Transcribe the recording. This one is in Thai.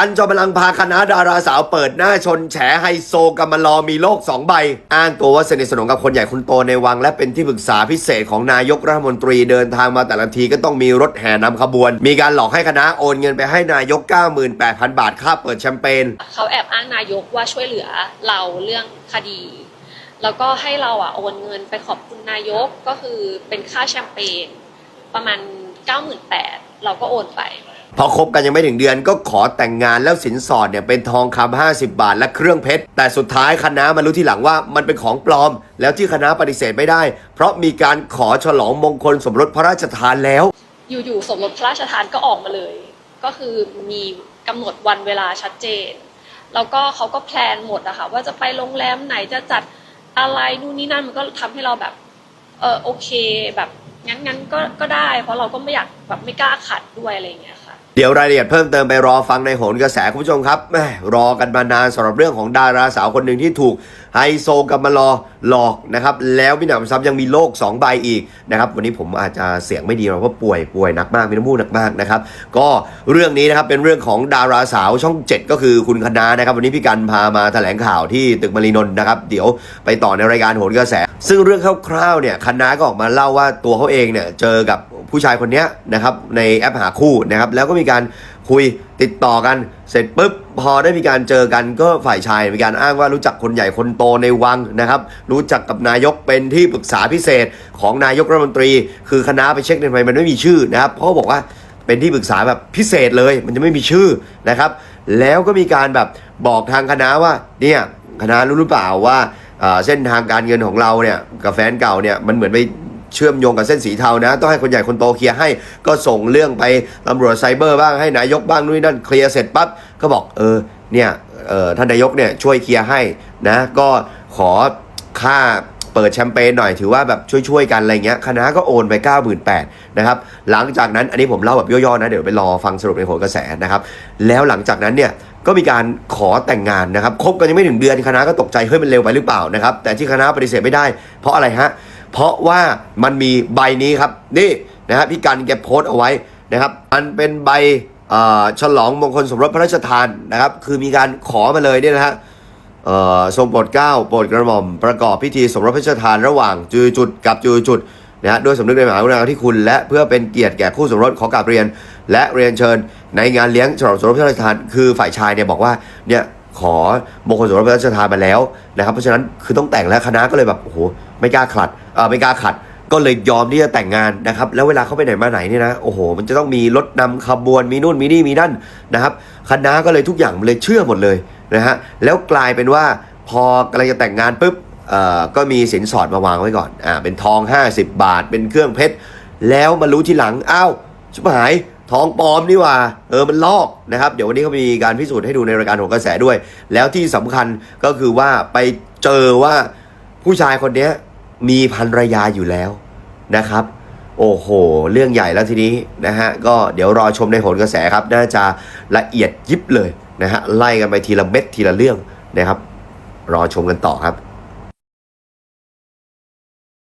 อันจอมพลังพาคณะดาราสาวเปิดหน้าชนแฉไฮโซกำมะลอมีโลกสองใบ อ้างตัวว่าสนิทสนมกับคนใหญ่คนโตในวัง และเป็นที่ปรึกษาพิเศษของนายกรัฐมนตรีเดินทางมาแต่ละทีก็ต้องมีรถแห่นำขบวน มีการหลอกให้คณะโอนเงินไปให้นายก 98,000 บาทค่าเปิดแชมเปญเขาแอบอ้างนายกว่าช่วยเหลือเราเรื่องคดี แล้วก็ให้เราอะโอนเงินไปขอบคุณนายกก็คือเป็นค่าแชมเปญประมาณ 98,000เราก็โอนไป พอคบกันยังไม่ถึงเดือนก็ขอแต่งงานแล้วสินสอดเนี่ยเป็นทองคำ50 บาท และเครื่องเพชร แต่สุดท้ายคณะมารู้ทีหลังว่ามันเป็นของปลอม แล้วที่คณะปฏิเสธไม่ได้ เพราะมีการขอฉลองมงคลสมรสพระราชทานแล้ว อยู่ๆสมรสพระราชทานก็ออกมาเลย ก็คือมีกำหนดวันเวลาชัดเจน แล้วก็เขาก็แพลนหมดอะค่ะว่าจะไปโรงแรมไหนจะจัดอะไรนู่นนี่นั่นมันก็ทำให้เราแบบเออโอเคแบบงั้นงั้นก็ก็ได้ เพราะเราก็ไม่อยากแบบไม่กล้าขัดด้วยอะไรอย่างเงี้ยค่ะ เดี๋ยวรายละเอียดเพิ่มเติมไปรอฟังในโหนกระแสคุณผู้ชมครับแม่รอกันมานานสำหรับเรื่องของดาราสาวคนหนึ่งที่ถูกไฮโซกับมารอหลอกนะครับแล้วพี่หนำซ้ำยังมีโรค2ใบอีกนะครับวันนี้ผมอาจจะเสียงไม่ดีหรอกเพราะป่วยป่วยหนักมากมีน้ำมูกหนักมากนะครับก็เรื่องนี้นะครับเป็นเรื่องของดาราสาวช่อง 7 ก็คือคุณคณะนะครับวันนี้พี่กันพามาแถลงข่าวที่ตึกมารีนนท์นะครับเดี๋ยวไปต่อในรายการโหนกระแส ซึ่งเรื่องคร่าวๆเนี่ยคณะก็ออกมาเล่าว่าตัวเขาเองเนี่ยเจอกับ ผู้ชายคนนี้นะครับในแอปหาคู่นะครับแล้วก็มีการคุยติดต่อกันเสร็จปุ๊บพอได้มีการเจอกันก็ฝ่ายชายมีการอ้างว่ารู้จักคนใหญ่คนโตในวังนะครับ รู้จักกับนายกเป็นที่ปรึกษาพิเศษของนายกรัฐมนตรี คือคณะไปเช็คในไมมันไม่มีชื่อนะครับเพราบอกว่าเป็นที่ปรึกษาแบบพิเศษเลย มันจะไม่มีชื่อนะครับ แล้วก็มีการแบบบอกทางคณะว่าเนี่ยคณะรู้หรือเปล่าว่าเส้นทางการเงินของเราเนี่ยกับแฟนเก่าเนี่ยมันเหมือนไป เชื่อมโยงกับเส้นสีเทานะ ต้องให้คนใหญ่คนโตเคลียร์ให้ก็ส่งเรื่องไปตำรวจไซเบอร์บ้างให้นายกบ้างนู่นนนั่นเคลียร์เสร็จปั๊บก็บอกเออเนี่ยเออท่านนายกเนี่ยช่วยเคลียร์ให้นะ ก็ขอค่าเปิดแชมเปญหน่อยถือว่าแบบช่วยๆกันอะไรเงี้ยคณะก็โอนไป 98,000นะครับหลังจากนั้นอันนี้ผมเล่าแบบย่อๆนะเดี๋ยวไปรอฟังสรุปในโหนกระแสนะครับแล้วหลังจากนั้นเนี่ยก็มีการขอแต่งงานนะครับคบกันยังไม่ถึงเดือนคณะก็ตกใจเฮ้ยมันเร็วไปหรือเปล่านะครับแต่ที่คณะปฏิเสธไม่ได้ เพราะอะไรฮะ เพราะว่ามันมีใบนี้ครับ นี่นะครับพี่กันแกโพสต์เอาไว้นะครับมันเป็นใบฉลองมงคลสมรสพระราชทานนะครับ คือมีการขอมาเลยเนี่ยนะฮะทรงโปรดเกล้าโปรดกระหม่อมประกอบพิธีสมรสพระราชทานระหว่างจุยจุดกับจุยจุดนะฮะด้วยสำนึกในมหากรุณาธิคุณ และเพื่อเป็นเกียรติแก่คู่สมรสขอกราบเรียน และเรียนเชิญในงานเลี้ยงฉลองสมรสพระราชทาน คือฝ่ายชายเนี่ยบอกว่าเนี่ย ขอมงคลสมรสพระราชทานมาแล้วนะครับ เพราะฉะนั้นคือต้องแต่งแล้วคณะก็เลยแบบโอ้โหไม่กล้าขัดเออไม่กล้าขัด ก็เลยยอมที่จะแต่งงานนะครับ แล้วเวลาเขาไปไหนมาไหนเนี่ยนะโอ้โห มันจะต้องมีรถนำขบวนมีนู่นมีนี่มีนั่นนะครับคณะก็เลยทุกอย่างเลยเชื่อหมดเลยนะฮะแล้วกลายเป็นว่าพอกำลังจะแต่งงานปุ๊บอ่อก็มีสินสอดมาวางไว้ก่อนอ่าเป็นทอง 50 บาท เป็นเครื่องเพชร แล้วมารู้ทีหลัง อ้าวชิบหาย ท้องปลอมนี่ว่า เออมันลอกนะครับ เดี๋ยววันนี้เขามีการพิสูจน์ให้ดูในรายการของกระแสด้วย แล้วที่สำคัญก็คือว่าไปเจอว่าผู้ชายคนเนี้มีภรรยาอยู่แล้วนะครับ โอ้โห เรื่องใหญ่แล้วทีนี้นะฮะก็เดี๋ยวรอชมในโหนกระแสครับ น่าจะละเอียดยิบเลยนะฮะไล่กันไปทีละเม็ดทีละเรื่องนะครับ รอชมกันต่อครับ